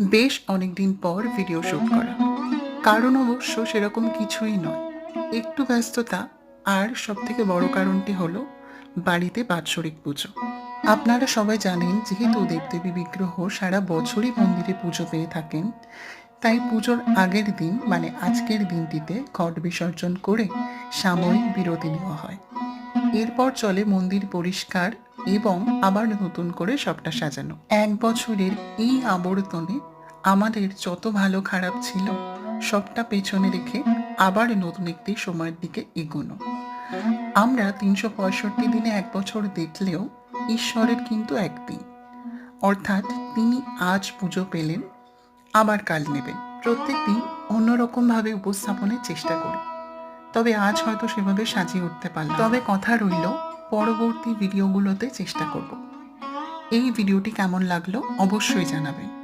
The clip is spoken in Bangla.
বেশ অনেকদিন পর ভিডিও শুট করা। কারণ অবশ্য সেরকম কিছুই নয়। একটু ব্যস্ততা, আর সব থেকে বড় কারণটি হলো বাড়িতে বাৎসরিক পুজো। আপনারা সবাই জানেন, যেহেতু দেবদেবী বিগ্রহ সারা বছরই মন্দিরে পুজো পেয়ে থাকেন, তাই পুজোর আগের দিন মানে আজকের দিনটিতে ঘট বিসর্জন করে সাময়িক বিরতি নেওয়া হয়। এরপর চলে মন্দির পরিষ্কার এবং আবার নতুন করে সবটা সাজানো। এক বছরের এই আবর্তনে আমাদের যত ভালো খারাপ ছিল, সবটা পেছনে রেখে আবার নতুন একটি সময়ের দিকে এগোনো। আমরা তিনশো পঁয়ষট্টি দিনে এক বছর দেখলেও ঈশ্বরের কিন্তু একদিন। অর্থাৎ তিনি আজ পুজো পেলেন, আবার কাল নেবেন। প্রত্যেক দিন অন্যরকমভাবে উপস্থাপনের চেষ্টা করি তবে আজ হয়তো সেভাবে সাজিয়ে উঠতে পারলাম। তবে কথা রইল, পরবর্তী ভিডিওগুলোতে চেষ্টা করব। এই ভিডিওটি কেমন লাগল অবশ্যই জানাবেন।